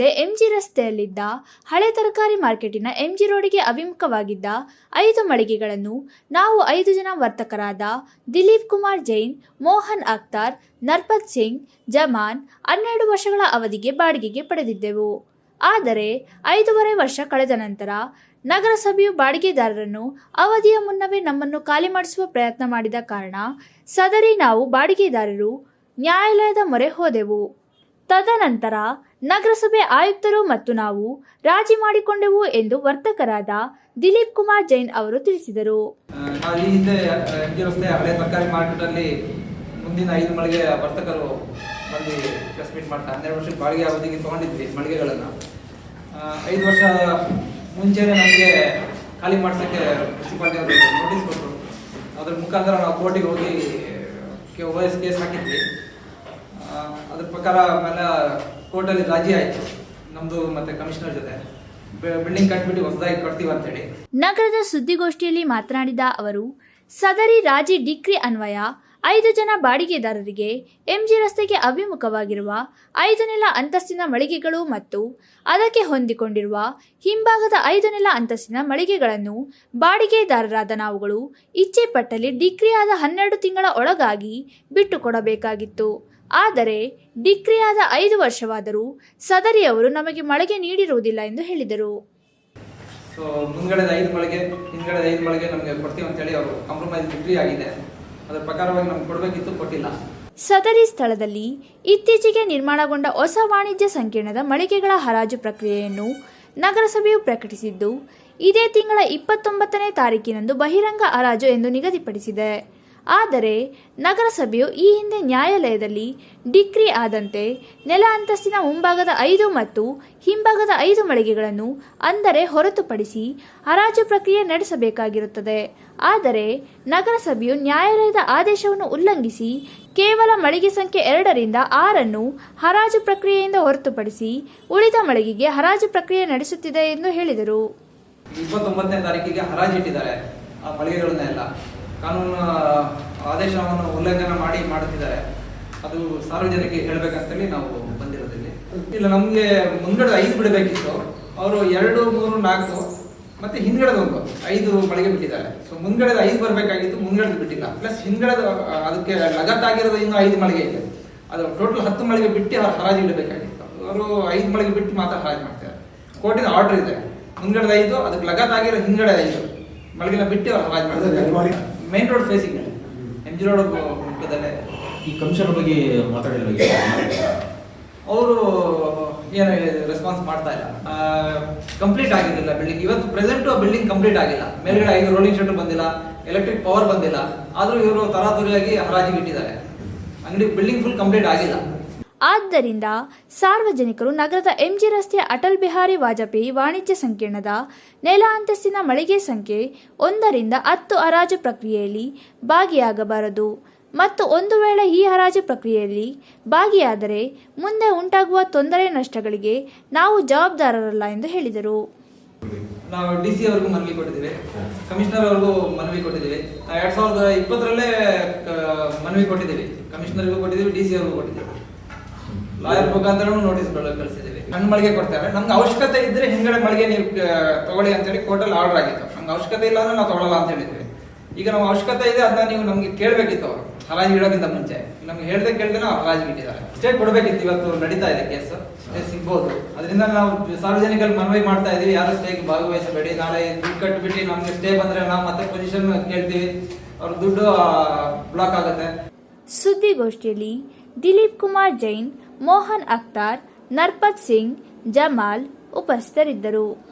ಹಿಂದೆ ಎಂಜಿ ರಸ್ತೆಯಲ್ಲಿದ್ದ ಹಳೆ ತರಕಾರಿ ಮಾರ್ಕೆಟಿನ ಎಂಜಿ ರೋಡಿಗೆ ಅಭಿಮುಖವಾಗಿದ್ದ ಐದು ಮಳಿಗೆಗಳನ್ನು ನಾವು ಐದು ಜನ ವರ್ತಕರಾದ ದಿಲೀಪ್ ಕುಮಾರ್ ಜೈನ್, ಮೋಹನ್ ಅಖ್ತಾರ್, ನರ್ಪತ್ ಸಿಂಗ್, ಜಮಾನ್ ಹನ್ನೆರಡು ವರ್ಷಗಳ ಅವಧಿಗೆ ಬಾಡಿಗೆಗೆ ಪಡೆದಿದ್ದೆವು. ಆದರೆ ಐದೂವರೆ ವರ್ಷ ಕಳೆದ ನಂತರ ನಗರಸಭೆಯು ಬಾಡಿಗೆದಾರರನ್ನು ಅವಧಿಯ ಮುನ್ನವೇ ನಮ್ಮನ್ನು ಖಾಲಿ ಮಾಡಿಸುವ ಪ್ರಯತ್ನ ಮಾಡಿದ ಕಾರಣ ಸದರಿ ನಾವು ಬಾಡಿಗೆದಾರರು ನ್ಯಾಯಾಲಯದ ಮೊರೆ ಹೋದೆವು. ತದನಂತರ ನಗರಸಭೆ ಆಯುಕ್ತರು ಮತ್ತು ನಾವು ರಾಜಿ ಮಾಡಿಕೊಂಡೆವು ಎಂದು ವರ್ತಕರಾದ ದಿಲೀಪ್ ಕುಮಾರ್ ಜೈನ್ ಅವರು ತಿಳಿಸಿದರು. ನಾವು ಹಿಂದೆ ಎಂ ಜಿ ಮುಂದಿನ ಐದು ಮಳಿಗೆ ವರ್ತಕರು ಬಂದು ಪ್ರೆಸ್ ಮೀಟ್ ಮಾಡ್ತಾ, ಹನ್ನೆರಡು ವರ್ಷದ ಬಾಡಿಗೆ ಅವಧಿಗೆ ತೊಗೊಂಡಿದ್ವಿ ಮಳಿಗೆಗಳನ್ನು. ಐದು ವರ್ಷ ಮುಂಚೆನೇ ನಮಗೆ ಖಾಲಿ ಮಾಡಿಸೋಕ್ಕೆ ಮುನ್ಸಿಪಾಲ್ಟಿ ನೋಟಿಸ್ ಕೊಟ್ಟರು ಅದ್ರ ಮುಖಾಂತರ ನಾವು ಕೋರ್ಟಿಗೆ ಹೋಗಿ ಕೆ ಓ ಎಸ್ ಕೇಸ್ ಹಾಕಿದ್ವಿ. ಅದ್ರ ಪ್ರಕಾರ ಆಮೇಲೆ ಕೋರ್ಟಲ್ಲಿ ರಾಜಿ ಆಯಿತು. ನಮ್ಮದು ಮತ್ತು ಕಮಿಷನರ್ ಜೊತೆ. ಬಿಲ್ಡಿಂಗ್ ಕಟ್ಬಿಟ್ಟು ಹೊಸದಾಗಿ ಕಟ್ತೀವಿ ಅಂತೇಳಿ. ನಗರದ ಸುದ್ದಿಗೋಷ್ಠಿಯಲ್ಲಿ ಮಾತನಾಡಿದ ಅವರು, ಸದರಿ ರಾಜಿ ಡಿಕ್ರಿ ಅನ್ವಯ ಐದು ಜನ ಬಾಡಿಗೆದಾರರಿಗೆ ಎಂಜಿ ರಸ್ತೆಗೆ ಅಭಿಮುಖವಾಗಿರುವ ಐದು ನೆಲ ಅಂತಸ್ತಿನ ಮಳಿಗೆಗಳು ಮತ್ತು ಅದಕ್ಕೆ ಹೊಂದಿಕೊಂಡಿರುವ ಹಿಂಭಾಗದ ಐದು ನೆಲ ಅಂತಸ್ತಿನ ಮಳಿಗೆಗಳನ್ನು ಬಾಡಿಗೆದಾರರಾದ ನಾವುಗಳು ಇಚ್ಛೆ ಪಟ್ಟಲ್ಲಿ ಡಿಕ್ರಿಯಾದ ಹನ್ನೆರಡು ತಿಂಗಳ ಒಳಗಾಗಿ ಬಿಟ್ಟುಕೊಡಬೇಕಾಗಿತ್ತು. ಆದರೆ ಡಿಗ್ರಿಯಾದ ಐದು ವರ್ಷವಾದರೂ ಸದರಿಯವರು ನಮಗೆ ಮಳಿಗೆ ನೀಡಿರುವುದಿಲ್ಲ ಎಂದು ಹೇಳಿದರು. ಸೊ ಮುಂಗಡದ ಐದು ಮಳಿಗೆ ಹಿಂಗಡದ ಐದು ಮಳಿಗೆ ನಮಗೆ ಕೊಡ್ತೀವಿ ಅಂತೇಳಿ ಅವರು ಕಾಂಪ್ರಮೈಸ್ ಡಿಗ್ರಿ ಆಗಿದೆ. ಅದರ ಪ್ರಕಾರವಾಗಿ ನಮ್ಗೆ ಕೊಡಬೇಕಿತ್ತು, ಕೊಟ್ಟಿಲ್ಲ. ಸದರಿ ಸ್ಥಳದಲ್ಲಿ ಇತ್ತೀಚೆಗೆ ನಿರ್ಮಾಣಗೊಂಡ ಹೊಸ ವಾಣಿಜ್ಯ ಸಂಕೀರ್ಣದ ಮಳಿಗೆಗಳ ಹರಾಜು ಪ್ರಕ್ರಿಯೆಯನ್ನು ನಗರಸಭೆಯು ಪ್ರಕಟಿಸಿದ್ದು, ಇದೇ ತಿಂಗಳ ಇಪ್ಪತ್ತೊಂಬತ್ತನೇ ತಾರೀಕಿನಂದು ಬಹಿರಂಗ ಹರಾಜು ಎಂದು ನಿಗದಿಪಡಿಸಿದೆ. ಆದರೆ ನಗರಸಭೆಯು ಈ ಹಿಂದೆ ನ್ಯಾಯಾಲಯದಲ್ಲಿ ಡಿಕ್ರಿ ಆದಂತೆ ನೆಲ ಅಂತಸ್ತಿನ ಮುಂಭಾಗದ ಐದು ಮತ್ತು ಹಿಂಭಾಗದ ಐದು ಮಳಿಗೆಗಳನ್ನು ಅಂದರೆ ಹೊರತುಪಡಿಸಿ ಹರಾಜು ಪ್ರಕ್ರಿಯೆ ನಡೆಸಬೇಕಾಗಿರುತ್ತದೆ. ಆದರೆ ನಗರಸಭೆಯು ನ್ಯಾಯಾಲಯದ ಆದೇಶವನ್ನು ಉಲ್ಲಂಘಿಸಿ ಕೇವಲ ಮಳಿಗೆ ಸಂಖ್ಯೆ ಎರಡರಿಂದ ಆರನ್ನು ಹರಾಜು ಪ್ರಕ್ರಿಯೆಯಿಂದ ಹೊರತುಪಡಿಸಿ ಉಳಿದ ಮಳಿಗೆಗೆ ಹರಾಜು ಪ್ರಕ್ರಿಯೆ ನಡೆಸುತ್ತಿದೆ ಎಂದು ಹೇಳಿದರು. ಇಪ್ಪತ್ತೊಂಬತ್ತನೇ ತಾರೀಕಿಗೆ ಹರಾಜು ಇಟ್ಟಿದ್ದಾರೆ. ಆ ಮಳಿಗೆಗಳನ್ನೆಲ್ಲ ಕಾನೂನು ಆದೇಶವನ್ನು ಉಲ್ಲಂಘನೆ ಮಾಡಿ ಮಾಡುತ್ತಿದ್ದಾರೆ. ಅದು ಸಾರ್ವಜನಿಕರಿಗೆ ಹೇಳಬೇಕಂತೇಳಿ ನಾವು ಬಂದಿರೋದಿಲ್ಲಿ. ಇಲ್ಲ, ನಮಗೆ ಮುಂದಡೆ ಐದು ಬಿಡಬೇಕಿತ್ತು. ಅವರು ಎರಡು, ಮೂರು, ನಾಲ್ಕು, ಮತ್ತೆ ಹಿಂದ್ಗಡೆದ ಒಂದು, ಐದು ಮಳಿಗೆ ಬಿಟ್ಟಿದ್ದಾರೆ. ಸೊ ಮುಂದ್ಗಡೆದ ಐದು ಬರಬೇಕಾಗಿತ್ತು ಮುಂದ್ಗಡೆದು ಬಿಟ್ಟಿಲ್ಲ. ಪ್ಲಸ್ ಹಿಂದ್ಗಡೆದ ಅದಕ್ಕೆ ಲಗತ್ತಾಗಿರೋದು ಇನ್ನು ಐದು ಮಳಿಗೆ ಇದೆ. ಅದು ಟೋಟಲ್ ಹತ್ತು ಮಳಿಗೆ ಬಿಟ್ಟು ಅವ್ರು ಹರಾಜು ಇಡಬೇಕಾಗಿತ್ತು. ಅವರು ಐದು ಮಳಿಗೆ ಬಿಟ್ಟು ಮಾತ್ರ ಹರಾಜು ಮಾಡ್ತಾರೆ. ಕೋರ್ಟಿನ ಆರ್ಡರ್ ಇದೆ. ಮುಂದ್ಗಡೆದ ಐದು, ಅದಕ್ಕೆ ಲಗತ್ತಾಗಿರೋ ಹಿಂದ್ಗಡೆ ಐದು ಮಳಿಗೆನ ಬಿಟ್ಟು ಅವ್ರು ಹರಾಜು ಮಾಡ್ತಾರೆ. Main road facing M G road ಮುಖದಲ್ಲೇ. ಈ ಕಮಿಷನ್ ಬಗ್ಗೆ ಮಾತಾಡಿಲ್ಲ ಅವರು ಏನು ರೆಸ್ಪಾನ್ಸ್ ಮಾಡ್ತಾ ಇಲ್ಲ. ಕಂಪ್ಲೀಟ್ ಆಗಿರಲಿಲ್ಲ ಬಿಲ್ಡಿಂಗ್ ಇವತ್ತು ಪ್ರೆಸೆಂಟ್ ಬಿಲ್ಡಿಂಗ್ ಕಂಪ್ಲೀಟ್ ಆಗಿಲ್ಲ. ಮೇಲ್ಗಡೆ ಐದು ರೋಲಿಂಗ್ ಶಟರ್ ಬಂದಿಲ್ಲ ಎಲೆಕ್ಟ್ರಿಕ್ ಪವರ್ ಬಂದಿಲ್ಲ. ಆದರೂ ಇವರು ತರಾತುರಿಯಾಗಿ ಹರಾಜಿಗೆ ಇಟ್ಟಿದ್ದಾರೆ. ಅಂಗಡಿ ಬಿಲ್ಡಿಂಗ್ ಫುಲ್ ಕಂಪ್ಲೀಟ್ ಆಗಿಲ್ಲ. ಆದ್ದರಿಂದ ಸಾರ್ವಜನಿಕರು ನಗರದ ಎಂಜಿ ರಸ್ತೆಯ ಅಟಲ್ ಬಿಹಾರಿ ವಾಜಪೇಯಿ ವಾಣಿಜ್ಯ ಸಂಕೀರ್ಣದ ನೆಲ ಅಂತಸ್ತಿನ ಮಳಿಗೆ ಸಂಖ್ಯೆ ಒಂದರಿಂದ ಹತ್ತು ಹರಾಜು ಪ್ರಕ್ರಿಯೆಯಲ್ಲಿ ಭಾಗಿಯಾಗಬಾರದು. ಮತ್ತು ಒಂದು ವೇಳೆ ಈ ಹರಾಜು ಪ್ರಕ್ರಿಯೆಯಲ್ಲಿ ಭಾಗಿಯಾದರೆ ಮುಂದೆ ಉಂಟಾಗುವ ತೊಂದರೆ ನಷ್ಟಗಳಿಗೆ ನಾವು ಜವಾಬ್ದಾರರಲ್ಲ ಎಂದು ಹೇಳಿದರು. ನಾವು ಡಿ ಸಿ ಅವ್ರಿಗೂ ಮನವಿ ಕೊಟ್ಟಿದ್ದೀವಿ. ಕಮಿಷನರ್ ಅವ್ರಿಗೂ ಮನವಿ ಕೊಟ್ಟಿದ್ದೀವಿ. ಎರಡು ಸಾವಿರದ ಇಪ್ಪತ್ತರಲ್ಲೇ ಮನವಿ ಕೊಟ್ಟಿದ್ದೀವಿ. ಕಮಿಷನರ್ಗೂ ಕೊಟ್ಟಿದ್ದೀವಿ, ಡಿ ಸಿ ಅವ್ರಿಗೂ ಕೊಟ್ಟಿದ್ದೀವಿ. ಲಾಯರ್ ಮುಖಾಂತರನೂ ನೋಟಿಸ್ ಕಳಿಸಿದ್ದೀವಿ ನನ್ನ ಮಳಿಗೆ ಕೊಡ್ತಾರೆ. ನಮ್ಗೆ ಅವಶ್ಯಕತೆ ಇದ್ರೆ ಹಿಂಗಡೆ ಮಳಿಗೆ ನೀವು ತಗೊಳ್ಳಿ ತಗೊಳ್ಳಿ ಅಂತೇಳಿ ಕೋರ್ಟಲ್ಲಿ ಆರ್ಡರ್ ಆಗಿತ್ತು. ನಮ್ಗೆ ಅವಶ್ಯಕತೆ ಇಲ್ಲ ಅಂದ್ರೆ ನಾವು ತಗೊಳ್ಳಲ್ಲ ಅಂತ ಹೇಳಿದ್ವಿ. ಈಗ ನಮ್ಮ ಅವಶ್ಯಕತೆ ಇದೆ ಅದನ್ನ ನೀವು ನಮ್ಗೆ ಕೇಳಬೇಕಿತ್ತು ಅವರು. ಹರಾಜು ಇಡೋಕ್ಕಿಂತ ಮುಂಚೆ. ನಮ್ಗೆ ಹೇಳ್ದೆ ಕೇಳ್ದೆ ನಾವು ಹರಾಜು ಇಟ್ಟಿದ್ದಾರೆ. ಸ್ಟೇ ಕೊಡಬೇಕಿತ್ತು ಇವತ್ತು ನಡೀತಾ ಇದೆ ಕೇಸ್ ಸ್ಟೇ ಸಿಗ್ಬೋದು. ಅದರಿಂದ ನಾವು ಸಾರ್ವಜನಿಕರಲ್ಲಿ ಮನವಿ ಮಾಡ್ತಾ ಇದೀವಿ. ಯಾರು ಸ್ಟೇಗೆ ಭಾಗವಹಿಸಬೇಡಿ. ನಾಳೆ ದುಡ್ಡು ಕಟ್ಟಿಬಿಟ್ಟು ನಮ್ಗೆ ಸ್ಟೇ ಬಂದ್ರೆ ನಾವು ಮತ್ತೆ ಪೊಸಿಷನ್ ಕೇಳ್ತೀವಿ. ಅವ್ರ ದುಡ್ಡು ಬ್ಲಾಕ್ ಆಗುತ್ತೆ. ಸುದ್ದಿಗೋಷ್ಠಿಯಲ್ಲಿ ದಿಲೀಪ್ ಕುಮಾರ್ ಜೈನ್ ಮೋಹನ್ ಅಖ್ತಾರ್ ನರ್ಪತ್ ಸಿಂಗ್ ಜಮಾಲ್ ಉಪಸ್ಥಿತರಿದ್ದರು.